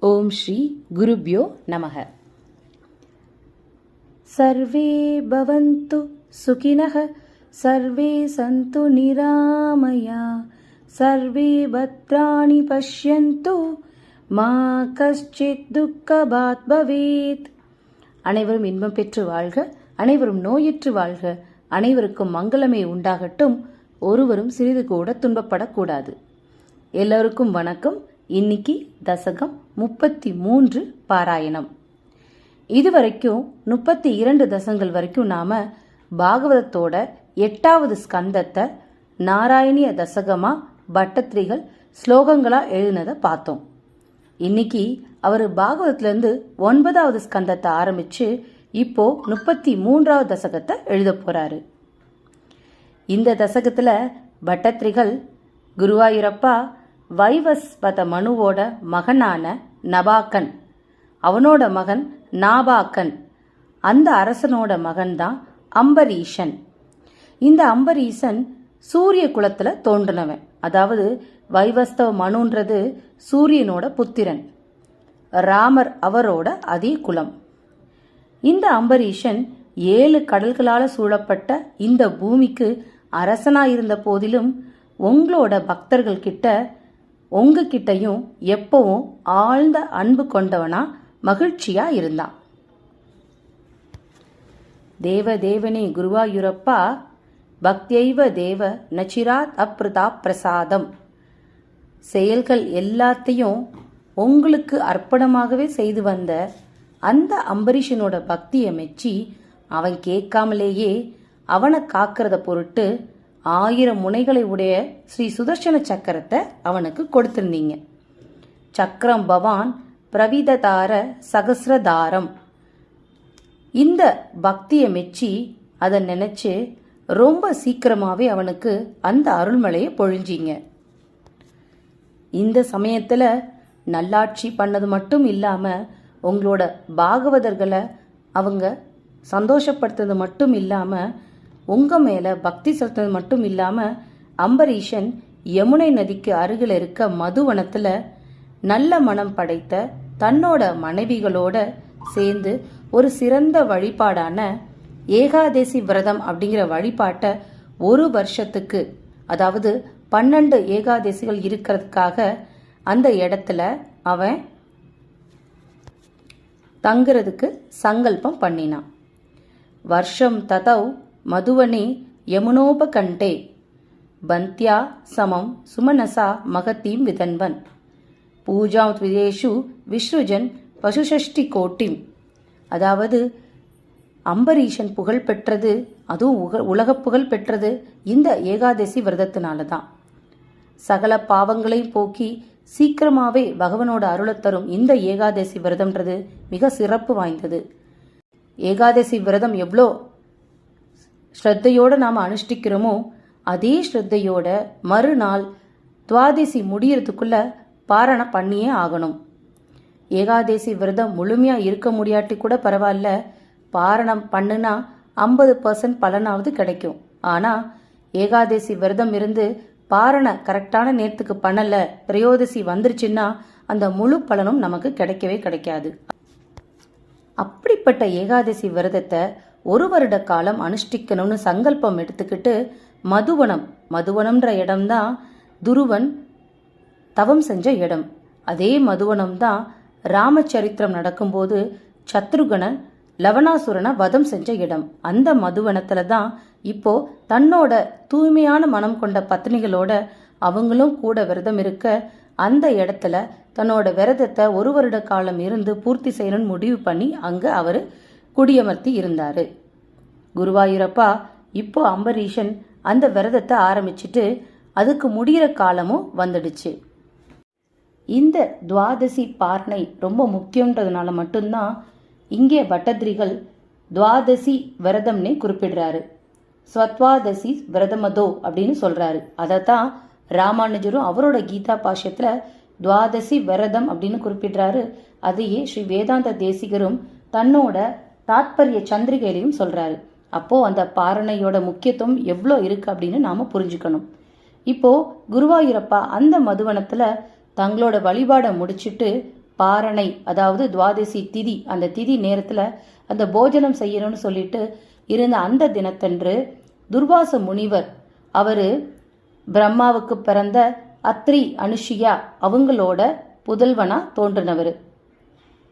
ஓம் ஸ்ரீ குருப்யோ நமக. சர்வே பவந்து சுகினக சர்வே சந்து நிராமயா சர்வே பத்ராணி பஷ்யந்து மா கஷ்டித் துக்கபாத் பவேத். அனைவரும் இன்பம் பெற்று வாழ்க அனைவரும் நோயற்று வாழ்க அனைவருக்கும் மங்களமே உண்டாகட்டும். ஒருவரும் சிறிது கூட துன்பப்படக்கூடாது. எல்லோருக்கும் வணக்கம். இன்னைக்கு தசகம் முப்பத்தி மூன்று பாராயணம். இதுவரைக்கும் முப்பத்தி இரண்டு தசங்கள் வரைக்கும் நாம பாகவதத்தோட எட்டாவது ஸ்கந்தத்தை நாராயணிய தசகமா பட்டத்திரிகள் ஸ்லோகங்களா எழுதினதை பார்த்தோம். இன்னைக்கு அவர் பாகவதத்திலிருந்து ஒன்பதாவது ஸ்கந்தத்தை ஆரம்பிச்சு இப்போ முப்பத்தி மூன்றாவது தசகத்தை எழுத போறாரு. இந்த தசகத்தில் பட்டத்திரிகள் குருவாயூரப்பா வைவஸ்வத மனுவோட மகனான நபாக்கன். அவனோட மகன் நாபாக்கன். அந்த அரசனோட மகன்தான் அம்பரீஷன். இந்த அம்பரீஷன் சூரிய குலத்துல தோன்றினவன். அதாவது வைவஸ்தவ மனுன்றது சூரியனோட புத்திரன். ராமர் அவரோட அதே குலம். இந்த அம்பரீஷன் ஏழு கடல்களால சூழப்பட்ட இந்த பூமிக்கு அரசனாயிருந்த போதிலும் உங்களோட பக்தர்கள் கிட்ட உங்ககிட்டயும் எப்பவும் ஆழ்ந்த அன்பு கொண்டவனா மகிழ்ச்சியா இருந்தான். தேவ தேவனே குருவாயூரப்பா பக்தியைவ தேவ நச்சிராத் அப்ருதா பிரசாதம். செயல்கள் எல்லாத்தையும் உங்களுக்கு அர்ப்பணமாகவே செய்து வந்த அந்த அம்பரீஷனோட பக்தியை மெச்சி அவன் கேட்காமலேயே அவனை காக்கிறத பொருட்டு ஆயிரம் முனைகளை உடைய ஸ்ரீ சுதர்சன சக்கரத்தை அவனுக்கு கொடுத்திருந்தீங்க. சக்கரம் பவான் பிரவிததார சகசிரதாரம். இந்த பக்தியை மெச்சி அதை நினைச்சு ரொம்ப சீக்கிரமாகவே அவனுக்கு அந்த அருள்மலையை பொழிஞ்சிங்க. இந்த சமயத்தில் நல்லாட்சி பண்ணது மட்டும் இல்லாமல் உங்களோட பாகவதர்களை அவங்க சந்தோஷப்படுத்துறது மட்டும் இல்லாமல் உங்க மேல பக்தி செலுத்துறது மட்டும் இல்லாம அம்பரீஷன் யமுனை நதிக்கு அருகில் இருக்க மதுவனத்துல நல்ல மனம் படைத்த தன்னோட மனைவிகளோட சேர்ந்து ஒரு சிறந்த வழிபாடான ஏகாதேசி விரதம் அப்படிங்கிற வழிபாட்டை ஒரு வருஷத்துக்கு அதாவது பன்னெண்டு ஏகாதேசிகள் இருக்கிறதுக்காக அந்த இடத்துல அவன் தங்குறதுக்கு சங்கல்பம் பண்ணினான். வருஷம் ததவ் மதுவனி யமுனோபகண்டே பந்தியா சமம் சுமனசா மகத்தீம் விதன்வன். பூஜாம் த்விதேஷு விஸ்ருஜன் பசுஷஷ்டி கோட்டிம். அதாவது அம்பரீஷன் புகழ் பெற்றது அதுவும் உக உலக புகழ் பெற்றது இந்த ஏகாதசி விரதத்தினால தான் சகல பாவங்களையும் போக்கி சீக்கிரமாகவே பகவனோட அருளை தரும் இந்த ஏகாதசி விரதம்ன்றது மிக சிறப்பு வாய்ந்தது. ஏகாதசி விரதம் எவ்வளோ ஸ்ரத்தையோடு நாம் அனுஷ்டிக்கிறோமோ அதே ஸ்ரத்தையோட மறுநாள் துவாதசி முடியறதுக்குள்ள பாரணம் பண்ணியே ஆகணும். ஏகாதசி விரதம் முழுமையாக இருக்க முடியாட்டி கூட பரவாயில்ல. பாரணம் பண்ணுனா ஐம்பது பர்சன்ட் பலனாவது கிடைக்கும். ஆனால் ஏகாதசி விரதம் இருந்து பாரண கரெக்டான நேரத்துக்கு பண்ணல பிரயோதசி வந்துருச்சுன்னா அந்த முழு பலனும் நமக்கு கிடைக்கவே கிடைக்காது. அப்படிப்பட்ட ஏகாதசி விரதத்தை ஒரு வருட காலம் அனுஷ்டிக்கணும்னு சங்கல்பம் எடுத்துக்கிட்டு மதுவனம். மதுவனம்ன்ற இடம்தான் துருவன் தவம் செஞ்ச இடம். அதே மதுவனம் தான் ராமச்சரித்திரம் நடக்கும்போது சத்ருகணன் லவணாசுரனை வதம் செஞ்ச இடம். அந்த மதுவனத்துல தான் இப்போ தன்னோட தூய்மையான மனம் கொண்ட பத்னிகளோட அவங்களும் கூட விரதம் இருக்க அந்த இடத்துல தன்னோட விரதத்தை ஒரு வருட காலம் இருந்து பூர்த்தி செய்யணும்னு முடிவு பண்ணி அங்க அவர் குடியமர்த்தி இருந்தாரு. குருவாயூரப்பா இப்போ அம்பரீஷன் அந்த விரதத்தை ஆரம்பிச்சிட்டு அதுக்கு முடிகிற காலமும் வந்துடுச்சு. இந்த துவாதசி பார்னை ரொம்ப முக்கியன்றதுனால மட்டும்தான் இங்கே பட்டத்திரிகள் துவாதசி விரதம்னே குறிப்பிடுறாரு. ஸ்வத்வாதசி விரதமதோ அப்படின்னு சொல்றாரு. அதைத்தான் ராமானுஜரும் அவரோட கீதா பாஷ்யத்துல துவாதசி விரதம் அப்படின்னு குறிப்பிடுறாரு. அதையே ஸ்ரீ வேதாந்த தேசிகரும் தன்னோட தாத்பரிய சந்திரிகையிலையும் சொல்றாரு. அப்போ அந்த பாரணையோட முக்கியத்துவம் எவ்வளோ இருக்கு அப்படின்னு நாம புரிஞ்சுக்கணும். இப்போ குருவாயூரப்பா அந்த மதுவனத்துல தங்களோட வழிபாடை முடிச்சிட்டு பாரணை அதாவது துவாதசி திதி அந்த திதி நேரத்தில் அந்த போஜனம் செய்யணும்னு சொல்லிட்டு இருந்த அந்த தினத்தன்று துர்வாச முனிவர் அவர் பிரம்மாவுக்கு பிறந்த அத்ரி அனுஷியா அவங்களோட புதல்வனா தோன்றினவர்.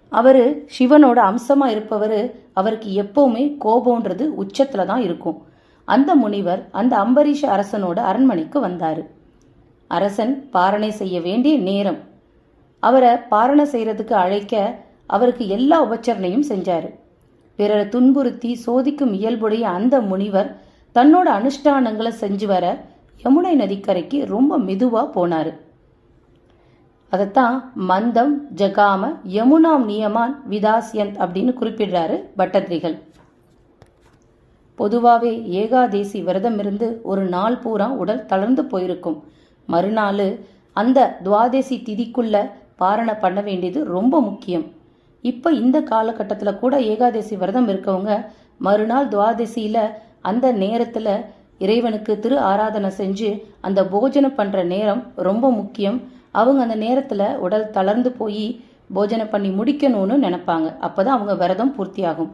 அவர் சிவனோட அம்சமாக இருப்பவர் அவருக்கு எப்பவுமே கோபம்ன்றது உச்சத்தில் தான் இருக்கும். அந்த முனிவர் அந்த அம்பரீஷ அரசனோட அரண்மனைக்கு வந்தார். அரசன் பாரணை செய்ய வேண்டிய நேரம். அவரை பாரணை செய்கிறதுக்கு அழைக்க அவருக்கு எல்லா உபச்சரணையும் செஞ்சார். பிறரை துன்புறுத்தி சோதிக்கும் இயல்புடைய அந்த முனிவர் தன்னோட அனுஷ்டானங்களை செஞ்சு வர யமுனை நதிக்கரைக்கு ரொம்ப மெதுவாக போனார். அதைத்தான் மந்தம் ஜகாம யமுனாம் நியமான் விதாசியந்த் அப்படின்னு குறிப்பிடுறாரு பட்டத்ரிகள் பொதுவாகவே ஏகாதேசி விரதம் இருந்து ஒரு நாள் பூரா உடல் தளர்ந்து போயிருக்கும். மறுநாள் அந்த துவாதசி திதிக்குள்ள பாரணை பண்ண வேண்டியது ரொம்ப முக்கியம். இப்போ இந்த காலகட்டத்தில் கூட ஏகாதசி விரதம் இருக்கவங்க மறுநாள் துவாதசியில் அந்த நேரத்தில் இறைவனுக்கு திரு ஆராதனை செஞ்சு அந்த போஜனம் பண்ணுற நேரம் ரொம்ப முக்கியம். அவங்க அந்த நேரத்தில் உடல் தளர்ந்து போய் போஜனம் பண்ணி முடிக்கணும்னு நினைப்பாங்க. அப்போ தான் அவங்க விரதம் பூர்த்தியாகும்.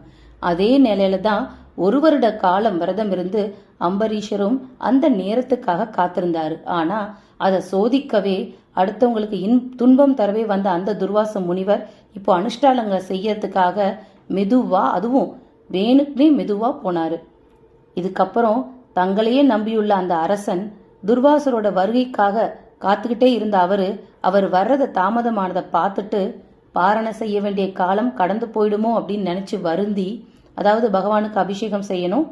அதே நிலையில தான் ஒரு வருட காலம் விரதம் இருந்து அம்பரீஷரும் அந்த நேரத்துக்காக காத்திருந்தாரு. ஆனா அதை சோதிக்கவே அடுத்தவங்களுக்கு இன் துன்பம் தரவே வந்த அந்த துர்வாச முனிவர் இப்போ அனுஷ்டானங்களை செய்யறதுக்காக மெதுவா அதுவும் வேணுக்குனே மெதுவா போனாரு. இதுக்கப்புறம் தங்களையே நம்பியுள்ள அந்த அரசன் துர்வாசரோட வருகைக்காக காத்துக்கிட்டே இருந்த அவரு அவர் வர்றத தாமதமானதை பார்த்துட்டு பாரணை செய்ய வேண்டிய காலம் கடந்து போயிடுமோ அப்படின்னு நினச்சி வருந்தி அதாவது பகவானுக்கு அபிஷேகம் செய்யணும்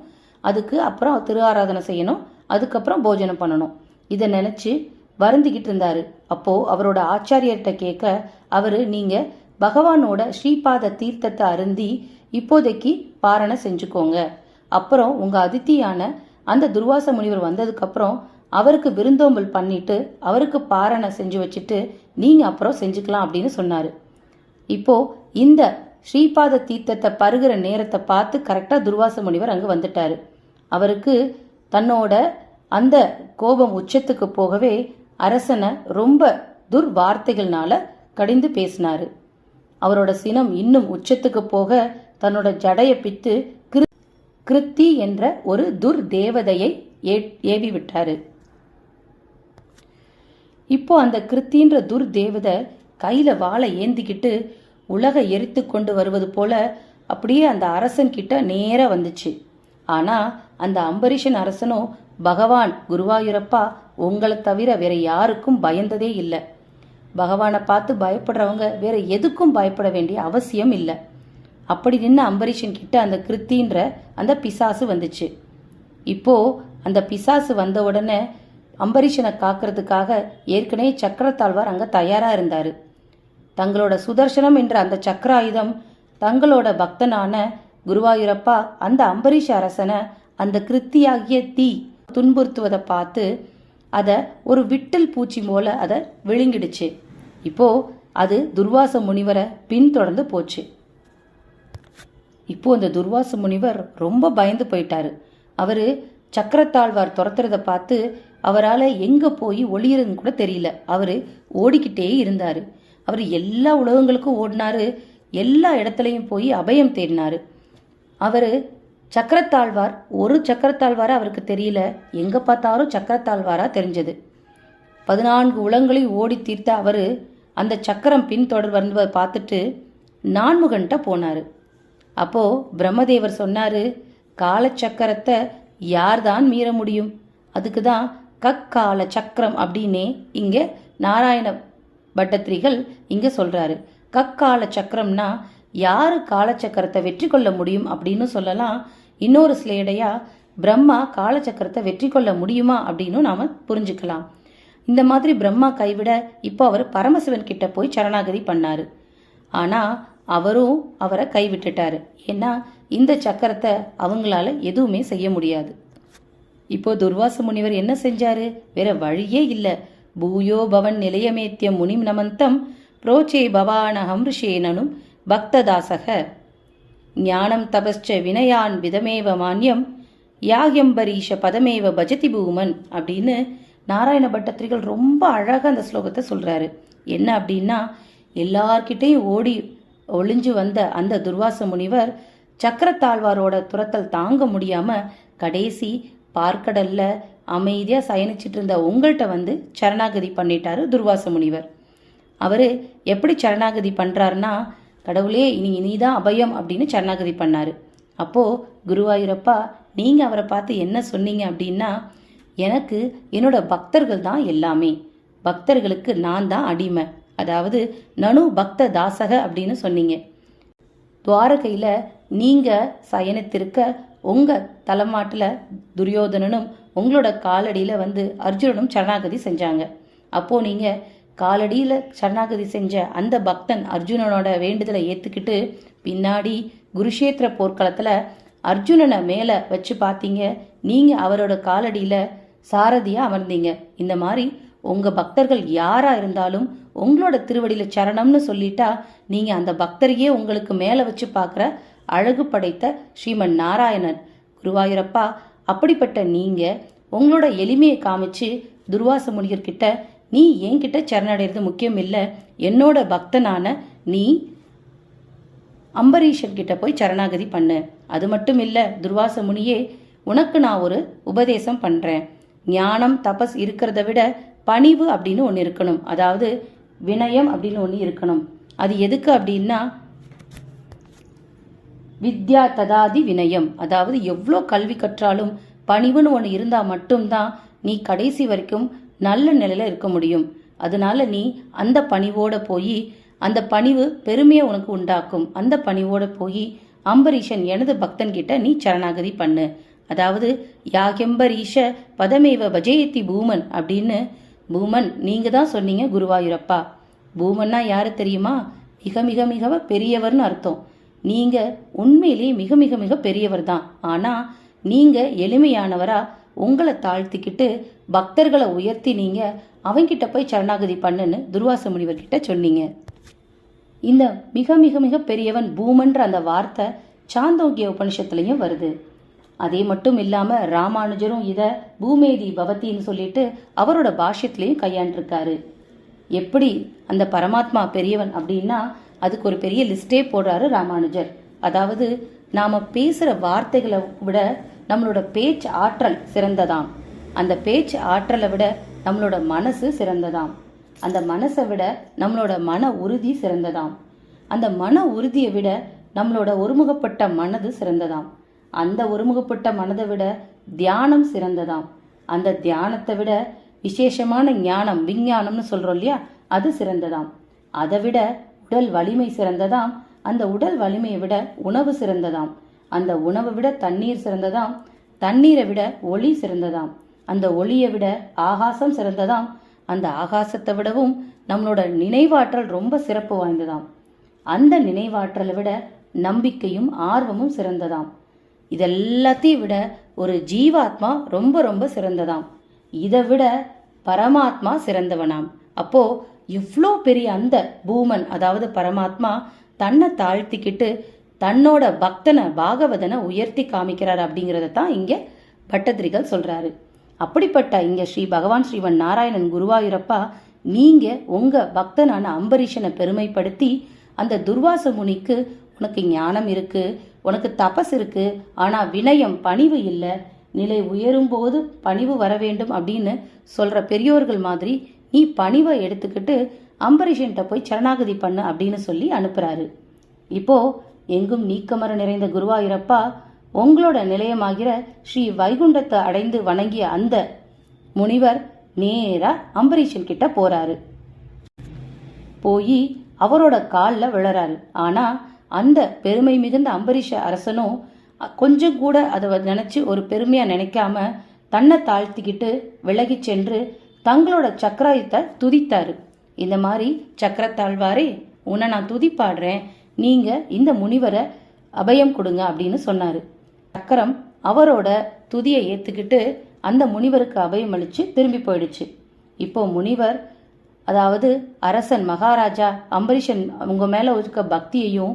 அதுக்கு அப்புறம் திரு ஆராதனை செய்யணும் அதுக்கப்புறம் போஜனம் பண்ணணும். இதை நினச்சி வருந்திக்கிட்டு இருந்தாரு. அப்போ அவரோட ஆச்சாரியர்கிட்ட கேட்க அவரு நீங்க பகவானோட ஸ்ரீபாத தீர்த்தத்தை அருந்தி இப்போதைக்கு பாரணை செஞ்சுக்கோங்க. அப்புறம் உங்க அதித்தியான அந்த துர்வாச முனிவர் வந்ததுக்கு அப்புறம் அவருக்கு விருந்தோம்பல் பண்ணிட்டு அவருக்கு பாரணை செஞ்சு வச்சுட்டு நீங்க அப்புறம் செஞ்சுக்கலாம் அப்படின்னு சொன்னாரு. இப்போ இந்த ஸ்ரீபாத தீர்த்தத்தை பருகிற நேரத்தை பார்த்து கரெக்டாக துர்வாச முனிவர் அங்கே வந்துட்டாரு. அவருக்கு தன்னோட அந்த கோபம் உச்சத்துக்கு போகவே அரசனை ரொம்ப துர்வார்த்தைகள்னால கடிந்து பேசினாரு. அவரோட சினம் இன்னும் உச்சத்துக்கு போக தன்னோட ஜடையை பித்து கிரு- கிருத்தி என்ற ஒரு துர் தேவதையை ஏ- ஏவி விட்டாரு இப்போ அந்த கிருத்தின்ற துர்தேவதை கையில வாழை ஏந்திக்கிட்டு உலக எரித்து கொண்டு வருவது போல அப்படியே அந்த அரசன் கிட்ட நேரா வந்துச்சு. ஆனா அந்த அம்பரீஷன் அரசனும் பகவான் குருவாயூரப்பா உங்களை தவிர வேற யாருக்கும் பயந்ததே இல்லை. பகவானை பார்த்து பயப்படுறவங்க வேற எதுக்கும் பயப்பட வேண்டிய அவசியம் இல்லை. அப்படி நின்று அம்பரீஷன் கிட்ட அந்த கிருத்தின்ற அந்த பிசாசு வந்துச்சு. இப்போ அந்த பிசாசு வந்த உடனே அம்பரீஷனை காக்கிறதுக்காக ஏற்கனவே சக்கரத்தாழ்வார் அங்க தயாரா இருந்தாரு. தங்களோட சுதர்சனம் என்ற அந்த சக்கராயுதம் தங்களோட பக்தனான குருவாயூரப்பா அந்த அம்பரீஷ அரசனை அந்த கிருத்தியாகிய தீ துன்புறுத்துவதை பார்த்து அதை ஒரு விட்டல் பூச்சி போல அதை விழுங்கிடுச்சு. இப்போ அது துர்வாச முனிவரை பின்தொடர்ந்து போச்சு. இப்போ அந்த துர்வாச முனிவர் ரொம்ப பயந்து போயிட்டாரு. அவரு சக்கரத்தாழ்வார் துரத்துறத பார்த்து அவரால் எங்கே போய் ஒளியிறதுன்னு கூட தெரியல. அவர் ஓடிக்கிட்டே இருந்தார். அவர் எல்லா உலகங்களுக்கும் ஓடினாரு. எல்லா இடத்துலையும் போய் அபயம் தேடினார். அவர் சக்கரத்தாழ்வார் ஒரு சக்கரத்தாழ்வாரா அவருக்கு தெரியல. எங்கே பார்த்தாலும் சக்கரத்தாழ்வாரா தெரிஞ்சது. பதினான்கு உலகங்களையும் ஓடி தீர்த்த அவர் அந்த சக்கரம் பின்தொடர் வந்து பார்த்துட்டு நான்முகன்ட்ட போனார். அப்போது பிரம்மதேவர் சொன்னார் காலச்சக்கரத்தை யார்தான் மீற முடியும்? அதுக்கு தான் கக்கால சக்கரம் அப்படின்னே இங்க நாராயண பட்டத்திரிகள் இங்க சொல்றாரு. கக்கால சக்கரம்னா யாரு காலச்சக்கரத்தை வெற்றி கொள்ள முடியும் அப்படின்னு சொல்லலாம். இன்னொரு ஸ்லேடையா பிரம்மா காலச்சக்கரத்தை வெற்றி கொள்ள முடியுமா அப்படின்னு நாம புரிஞ்சுக்கலாம். இந்த மாதிரி பிரம்மா கைவிட இப்போ அவர் பரமசிவன் கிட்ட போய் சரணாகதி பண்ணாரு. ஆனா அவரும் அவரை கைவிட்டுட்டாரு. ஏன்னா இந்த சக்கரத்தை அவங்களால எதுவுமே செய்ய முடியாது. இப்போ துர்வாச முனிவர் என்ன செஞ்சாரு? வேற வழியே இல்ல. பூயோ பவன் நிலையமேத்திய முனிம் நமந்தம் புரோச்சே பவானகம் ரிஷேனனும் பக்ததாசக. ஞானம் தபஸ்ச வினயான் விதமேவ மான்யம் யாகம்பரீஷ பதமேவ பஜதி பூமன் அப்படின்னு நாராயண பட்டத்திரிகள் ரொம்ப அழகாக அந்த ஸ்லோகத்தை சொல்கிறாரு என்ன அப்படின்னா எல்லார்கிட்டையும் ஓடி ஒளிஞ்சு வந்த அந்த துர்வாச முனிவர் சக்கரத்தாழ்வாரோட துரத்தல் தாங்க முடியாம கடைசி பார்க்கடல்ல அமைதியா சயனிச்சிட்டு இருந்த உங்கள்கிட்ட வந்து சரணாகதி பண்ணிட்டாரு துர்வாச முனிவர் அவரு எப்படி சரணாகதி பண்றாருன்னா கடவுளே இனி நீதான் அபயம் அப்படின்னு சரணாகதி பண்ணாரு. அப்போ குருவாயூரப்பா நீங்க அவரை பார்த்து என்ன சொன்னீங்க அப்படின்னா எனக்கு என்னோட பக்தர்கள் தான் எல்லாமே. பக்தர்களுக்கு நான் தான் அடிமை. அதாவது நனு பக்த தாசக அப்படின்னு சொன்னீங்க. துவாரகையில் நீங்கள் சயனித்திருக்க உங்கள் தலைமாட்டில் துரியோதனனும் உங்களோட காலடியில் வந்து அர்ஜுனனும் சரணாகதி செஞ்சாங்க. அப்போது நீங்கள் காலடியில் சரணாகதி செஞ்ச அந்த பக்தன் அர்ஜுனனோட வேண்டுதலை ஏற்றுக்கிட்டு பின்னாடி குருஷேத்திர போர்க்களத்தில் அர்ஜுனனை மேலே வச்சு பார்த்தீங்க நீங்கள் அவரோட காலடியில் சாரதியாக அமர்ந்தீங்க. இந்த மாதிரி உங்கள் பக்தர்கள் யாராக இருந்தாலும் உங்களோட திருவடியில் சரணம்னு சொல்லிட்டா நீங்கள் அந்த பக்தரையே உங்களுக்கு மேலே வச்சு பார்க்குற அழகு படைத்த ஸ்ரீமன் நாராயணன். குருவாயூரப்பா அப்படிப்பட்ட நீங்கள் உங்களோட எளிமையை காமிச்சு துர்வாச முனிகர்கிட்ட நீ என்கிட்ட சரணடைகிறது முக்கியம் இல்லை. என்னோட பக்தனான நீ அம்பரீஷன் கிட்ட போய் சரணாகதி பண்ணு. அது மட்டும் இல்லை துர்வாச முனியே உனக்கு நான் ஒரு உபதேசம் பண்ணுறேன் ஞானம் தபஸ் இருக்கிறத விட பணிவு அப்படின்னு ஒன்று இருக்கணும். அதாவது வினயம் அப்படின்னு ஒன்று இருக்கணும். அது எதுக்கு அப்படின்னா வித்யா ததாதி வினயம். அதாவது எவ்வளோ கல்வி கற்றாலும் பணிவுன்னு ஒன்று இருந்தால் மட்டும்தான் நீ கடைசி வரைக்கும் நல்ல நிலையில் இருக்க முடியும். அதனால நீ அந்த பணிவோட போய் அந்த பணிவு பெருமையை உனக்கு உண்டாக்கும். அந்த பணிவோட போய் அம்பரீஷன் எனது பக்தன் கிட்ட நீ சரணாகதி பண்ணு. அதாவது யாகெம்பரீஷ பதமேவ பஜயத்தி பூமன் அப்படின்னு பூமன் நீங்கள் தான் சொன்னீங்க குருவாயூரப்பா. பூமன்னா யாரு தெரியுமா? மிக மிக மிக பெரியவர்னு அர்த்தம். நீங்க உண்மையிலேயே மிக மிக மிக பெரியவர் தான் ஆனா நீங்க எளிமையானவரா உங்களை தாழ்த்திக்கிட்டு பக்தர்களை உயர்த்தி நீங்க அவங்கிட்ட போய் சரணாகதி பண்ணுன்னு துர்வாச முனிவர் கிட்ட சொன்னீங்க. இந்த மிக மிக மிக பெரியவன் பூமன்ற அந்த வார்த்தை சாந்தோக்கிய உபனிஷத்துலயும் வருது. அதே மட்டும் இல்லாம ராமானுஜரும் இத பூமேதி பவத்தின்னு சொல்லிட்டு அவரோட பாஷ்யத்திலையும் கையாண்டிருக்காரு. எப்படி அந்த பரமாத்மா பெரியவன் அப்படின்னா அதுக்கு ஒரு பெரிய லிஸ்டே போடுறாரு ராமானுஜர். அதாவது நாம பேசுற வார்த்தைகளை விட நம்மளோட பேச்சு ஆற்றல் சிறந்ததாம். அந்த பேச்சு ஆற்றலை விட நம்மளோட மனசு சிறந்ததாம். அந்த மனசை விட நம்மளோட மன உறுதி சிறந்ததாம். அந்த மன உறுதியை விட நம்மளோட ஒருமுகப்பட்ட மனது சிறந்ததாம். அந்த ஒருமுகப்பட்ட மனதை விட தியானம் சிறந்ததாம். அந்த தியானத்தை விட விசேஷமான ஞானம் விஞ்ஞானம்னு சொல்றோம் இல்லையா? அது சிறந்ததாம். அதை விட உடல் வலிமை சிறந்ததாம். அந்த உடல் வலிமையை விட உணவு சிறந்ததாம். அந்த உணவை விட தண்ணீர் சிறந்ததாம். தண்ணீரை விட ஒளி சிறந்ததாம். அந்த ஒளியை விட ஆகாசம் சிறந்ததாம். அந்த ஆகாசத்தை விடவும் நம்மளோட நினைவாற்றல் ரொம்ப சிறப்பு வாய்ந்ததாம். அந்த நினைவாற்றலை விட நம்பிக்கையும் ஆர்வமும் சிறந்ததாம். இதெல்லாத்தையும் விட ஒரு ஜீவாத்மா ரொம்ப ரொம்ப சிறந்ததாம். இதை விட பரமாத்மா சிறந்தவனாம். அப்போ இவ்வளோ பெரிய அந்த பூமன் அதாவது பரமாத்மா தன்னை தாழ்த்திக்கிட்டு தன்னோட பக்தனை பாகவதனை உயர்த்தி காமிக்கிறார் அப்படிங்கிறத தான் இங்கே பட்டத்திரிகள் சொல்கிறாரு அப்படிப்பட்ட இங்கே ஸ்ரீ பகவான் ஸ்ரீவன் நாராயணன் குருவாயூரப்பா நீங்கள் உங்கள் பக்தனான அம்பரீஷனை பெருமைப்படுத்தி அந்த துர்வாச முனிக்கு உனக்கு ஞானம் இருக்குது உனக்கு தபஸ் இருக்குது ஆனால் வினயம் பணிவு இல்லை நிலை உயரும் போது பணிவு வர வேண்டும் அப்படின்னு சொல்கிற பெரியோர்கள் மாதிரி நீ பணிவை எடுத்துக்கிட்டு அம்பரீஷன்ட்ட போய் சரணாகதி பண்ணு அப்படின்னு சொல்லி அனுப்புறாரு. இப்போ எங்கும் நீக்கமர நிறைந்த குருவாயூரப்பா உங்களோட நிலையமாகிற ஸ்ரீ வைகுண்டத்தை அடைந்து வணங்கிய அந்த முனிவர் நேரா அம்பரீஷன் கிட்ட போறாரு. போய் அவரோட காலில் விழறாரு. ஆனா அந்த பெருமை மிகுந்த அம்பரீஷ அரசனும் கொஞ்சம் கூட அதை நினைச்சு ஒரு பெருமையா நினைக்காம தன்னை தாழ்த்திக்கிட்டு விலகி சென்று தங்களோட சக்கராயுத்தை துதித்தாரு. இந்த மாதிரி சக்கரத்தாழ்வாரே உன்னை நான் துதிப்பாடுறேன். நீங்க இந்த முனிவரை அபயம் கொடுங்க அப்படின்னு சொன்னாரு. சக்கரம் அவரோட துதியை ஏத்துக்கிட்டு அந்த முனிவருக்கு அபயம் அளிச்சு திரும்பி போயிடுச்சு. இப்போ முனிவர் அதாவது அரசன் மகாராஜா அம்பரீஷன் உங்க மேல இருக்க பக்தியையும்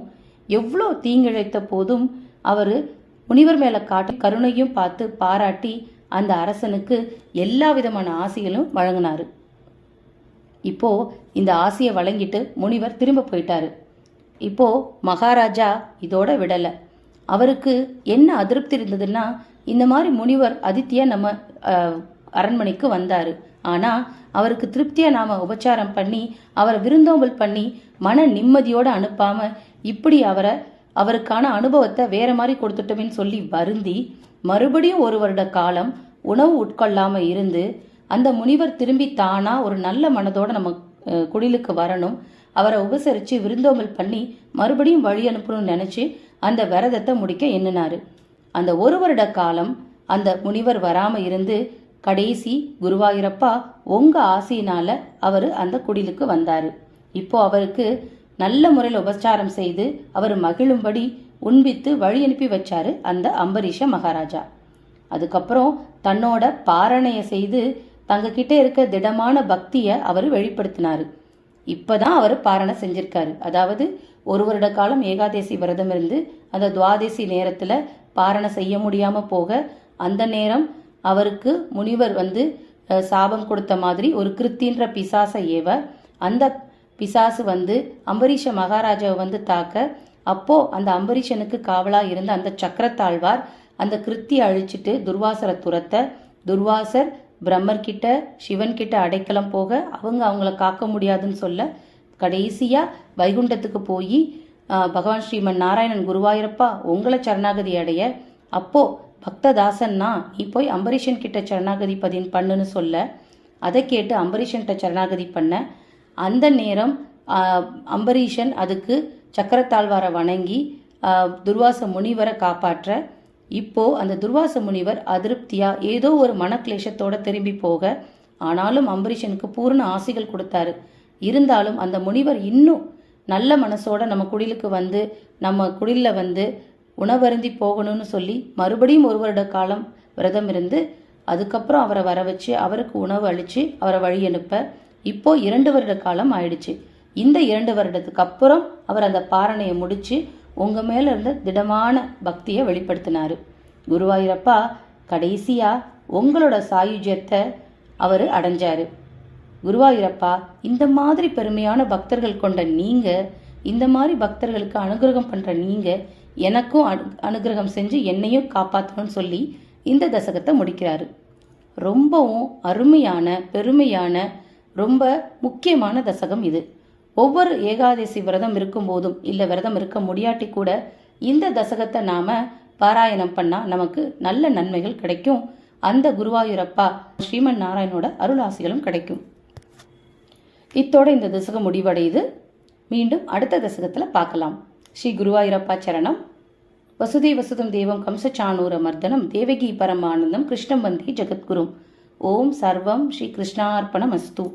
எவ்வளோ தீங்கிழைத்த போதும் அவர் முனிவர் மேல காட்டு கருணையும் பார்த்து பாராட்டி அந்த அரசனுக்கு எல்லா விதமான ஆசைகளும் வழங்கினாரு. இப்போ இந்த ஆசையை வழங்கிட்டு முனிவர் திரும்ப போயிட்டாரு. இப்போ மகாராஜா இதோட விடல. அவருக்கு என்ன அதிருப்தி இருந்ததுன்னா இந்த மாதிரி முனிவர் அதித்தியா நம்ம அரண்மனைக்கு வந்தாரு. ஆனா அவருக்கு திருப்தியா நாம உபச்சாரம் பண்ணி அவரை விருந்தோம்பல் பண்ணி மன நிம்மதியோடு அனுப்பாம இப்படி அவரை அவருக்கான அனுபவத்தை வேற மாதிரி கொடுத்துட்டோமேன்னு சொல்லி வருந்தி மறுபடியும் ஒரு வருட காலம் உணவு உட்கொள்ளாம இருந்து அந்த முனிவர் திரும்பி தானா ஒரு நல்ல மனதோட நம்ம குடிலுக்கு வரணும். அவரை உபசரிச்சு விருந்தோம்பல் பண்ணி மறுபடியும் வழி அனுப்பணும்னு நினைச்சு அந்த விரதத்தை முடிக்க எண்ணினாரு. அந்த ஒரு வருட காலம் அந்த முனிவர் வராம இருந்து கடைசி குருவாயூரப்பா உங்க ஆசையினால அவர் அந்த குடிலுக்கு வந்தாரு. இப்போ அவருக்கு நல்ல முறையில் உபச்சாரம் செய்து அவர் மகிழும்படி உண்பித்து வழி அனுப்பி வச்சாரு அந்த அம்பரீஷ மகாராஜா. அதுக்கப்புறம் தன்னோட பாரணையை செய்து தங்க இருக்க திடமான பக்தியை அவர் வெளிப்படுத்தினாரு. இப்பதான் அவர் பாரணை செஞ்சிருக்காரு. அதாவது ஒரு வருட காலம் ஏகாதேசி விரதம் இருந்து அந்த துவாதேசி நேரத்துல பாரணை செய்ய முடியாம போக அந்த நேரம் அவருக்கு முனிவர் வந்து சாபம் கொடுத்த மாதிரி ஒரு கிருத்தின்ற பிசாசை ஏவ அந்த பிசாசு வந்து அம்பரீஷ மகாராஜாவை வந்து தாக்க அப்போ அந்த அம்பரீஷனுக்கு காவலா இருந்த அந்த சக்கரத்தாழ்வார் அந்த கிருத்தியை அழிச்சிட்டு துர்வாசரை துரத்த துர்வாசர் பிரம்மர் கிட்ட சிவன் கிட்ட அடைக்கலம் போக அவங்க அவங்கள காக்க முடியாதுன்னு சொல்ல கடைசியா வைகுண்டத்துக்கு போய் பகவான் ஸ்ரீமன் நாராயணன் குருவாயிரப்பா உங்களை சரணாகதி அடைய அப்போ பக்ததாசன்னா நீ போய் அம்பரீஷன் கிட்ட சரணாகதி பதின் பண்ணுன்னு சொல்ல. அதை கேட்டு அம்பரீஷன்கிட்ட சரணாகதி பண்ண. அந்த நேரம் அம்பரீஷன் அதுக்கு சக்கரத்தாழ்வாரை வணங்கி துர்வாச முனிவரை காப்பாற்ற இப்போ அந்த துர்வாச முனிவர் அதிருப்தியா ஏதோ ஒரு மனக்லேஷத்தோட திரும்பி போக ஆனாலும் அம்பரீஷனுக்கு பூர்ண ஆசைகள் கொடுத்தாரு. இருந்தாலும் அந்த முனிவர் இன்னும் நல்ல மனசோட நம்ம குடிலுக்கு வந்து நம்ம குடில்ல வந்து உணவருந்தி போகணும்னு சொல்லி மறுபடியும் ஒரு வருட காலம் விரதம் இருந்து அதுக்கப்புறம் அவரை வர வச்சு அவருக்கு உணவு அளித்து அவரை வழி அனுப்ப இப்போ இரண்டு வருட காலம் ஆயிடுச்சு. இந்த இரண்டு வருடத்துக்கு அப்புறம் அவர் அந்த பாரணையை முடிச்சு உங்க மேல இருந்த திடமான பக்தியை வெளிப்படுத்தினாரு. குருவாயூரப்பா கடைசியா உங்களோட சாயுஜ்யத்தை அவர் அடைஞ்சாரு. குருவாயூரப்பா இந்த மாதிரி பெருமையான பக்தர்கள் கொண்ட நீங்க இந்த மாதிரி பக்தர்களுக்கு அனுகிரகம் பண்ற நீங்க எனக்கும் அனு அனுகிரகம் செஞ்சு என்னையும் காப்பாற்றணும்னு சொல்லி இந்த தசகத்தை முடிக்கிறாரு. ரொம்பவும் அருமையான பெருமையான ரொம்ப முக்கியமான தசகம் இது. ஒவ்வொரு ஏகாதசி விரதம் இருக்கும்போதும் இல்லை விரதம் இருக்க முடியாட்டி கூட இந்த தசகத்தை நாம பாராயணம் பண்ணா நமக்கு நல்ல நன்மைகள் கிடைக்கும். அந்த குருவாயூரப்பா ஸ்ரீமன் நாராயணோட அருளாசிகளும் கிடைக்கும். இத்தோட இந்த தசகம் முடிவடையுது. மீண்டும் அடுத்த தசகத்தில் பார்க்கலாம். ஸ்ரீ குருவாயூரப்பா சரணம். வசுதி வசுதம் தேவம் கம்சச்சானூர மர்தனம். தேவகி பரமானந்தம் கிருஷ்ணம் வந்தே ஜெகத்குரும் ஓம் சர்வம் ஸ்ரீ கிருஷ்ணார்ப்பணம் அஸ்து